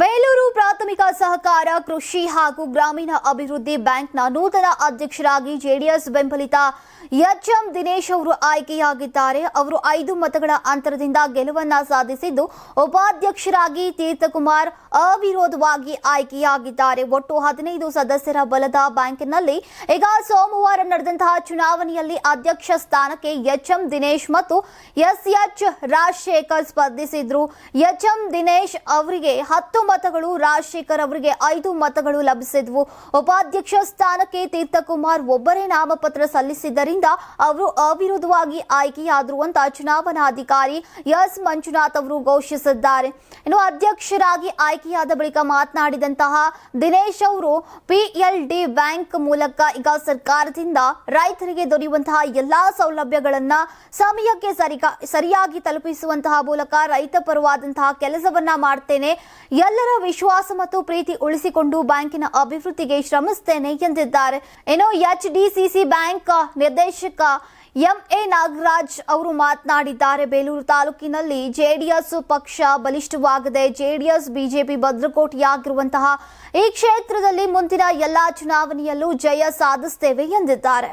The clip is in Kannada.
ಬೇಲೂರು ಪ್ರಾಥಮಿಕ ಸಹಕಾರ, ಕೃಷಿ ಹಾಗೂ ಗ್ರಾಮೀಣ ಅಭಿವೃದ್ಧಿ ಬ್ಯಾಂಕ್ನ ನೂತನ ಅಧ್ಯಕ್ಷರಾಗಿ ಜೆಡಿಎಸ್ ಬೆಂಬಲಿತ ಎಚ್ ಎಂ ದಿನೇಶ್ ಅವರು ಆಯ್ಕೆಯಾಗಿದ್ದಾರೆ. ಅವರು ಐದು ಮತಗಳ ಅಂತರದಿಂದ ಗೆಲುವನ್ನ ಸಾಧಿಸಿದ್ದು, ಉಪಾಧ್ಯಕ್ಷರಾಗಿ ತೀರ್ಥಕುಮಾರ್ ಅವಿರೋಧವಾಗಿ ಆಯ್ಕೆಯಾಗಿದ್ದಾರೆ. ಒಟ್ಟು ಹದಿನೈದು ಸದಸ್ಯರ ಬಲದ ಬ್ಯಾಂಕಿನಲ್ಲಿ ಈಗ ಸೋಮವಾರ ನಡೆದಂತಹ ಚುನಾವಣೆಯಲ್ಲಿ ಅಧ್ಯಕ್ಷ ಸ್ಥಾನಕ್ಕೆ ಎಚ್ ಎಂ ದಿನೇಶ್ ಮತ್ತು ಎಸ್ ಎಚ್ ರಾಜಶೇಖರ್ ಸ್ಪರ್ಧಿಸಿದ್ರು. ಎಚ್ಎಂ ದಿನೇಶ್ ಅವರಿಗೆ ಹತ್ತು ಮತಗಳು, ರಾಜಶೇಖರ್ ಅವರಿಗೆ ಐದು ಮತಗಳು ಲಭಿಸಿದ್ವು. ಉಪಾಧ್ಯಕ್ಷ ಸ್ಥಾನಕ್ಕೆ ತೀರ್ಥಕುಮಾರ್ ಒಬ್ಬರೇ ನಾಮಪತ್ರ ಸಲ್ಲಿಸಿದ್ದರಿಂದ ಅವರು ಅವಿರೋಧವಾಗಿ ಆಯ್ಕೆಯಾದರು ಅಂತ ಚುನಾವಣಾಧಿಕಾರಿ ಎಸ್. ಮಂಜುನಾಥ್ ಅವರು ಘೋಷಿಸಿದ್ದಾರೆ. ಇನ್ನು ಅಧ್ಯಕ್ಷರಾಗಿ ಆಯ್ಕೆಯಾದ ಬಳಿಕ ಮಾತನಾಡಿದಂತಹ ದಿನೇಶ್ ಅವರು ಪಿಎಲ್ಡಿ ಬ್ಯಾಂಕ್ ಮೂಲಕ ಈಗ ಸರ್ಕಾರದಿಂದ ರೈತರಿಗೆ ದೊರೆಯುವಂತಹ ಎಲ್ಲಾ ಸೌಲಭ್ಯಗಳನ್ನ ಸಮಯಕ್ಕೆ ಸರಿಯಾಗಿ ತಲುಪಿಸುವಂತಹ ಮೂಲಕ ರೈತ ಪರವಾದಂತಹ ಕೆಲಸವನ್ನ ಮಾಡ್ತೇನೆ. ಎಲ್ಲರ ವಿಶ್ವಾಸ ಮತ್ತು ಪ್ರೀತಿ ಉಳಿಸಿಕೊಂಡು ಬ್ಯಾಂಕಿನ ಅಭಿವೃದ್ಧಿಗೆ ಶ್ರಮಿಸುತ್ತೇನೆ ಎಂದಿದ್ದಾರೆ. ಎಚ್ ಡಿಸಿಸಿ ಬ್ಯಾಂಕ್ ನಿರ್ದೇಶಕ ಎಂ ಎ ನಾಗರಾಜ್ ಅವರು ಮಾತನಾಡಿದ್ದಾರೆ. ಬೇಲೂರು ತಾಲೂಕಿನಲ್ಲಿ ಜೆಡಿಎಸ್ ಪಕ್ಷ ಬಲಿಷ್ಠವಾಗದೆ ಜೆಡಿಎಸ್, ಬಿಜೆಪಿ ಭದ್ರಕೋಟೆಯಾಗಿರುವಂತಹ ಈ ಕ್ಷೇತ್ರದಲ್ಲಿ ಮುಂದಿನ ಎಲ್ಲಾ ಚುನಾವಣೆಯಲ್ಲೂ ಜಯ ಸಾಧಿಸುತ್ತೇವೆ ಎಂದಿದ್ದಾರೆ.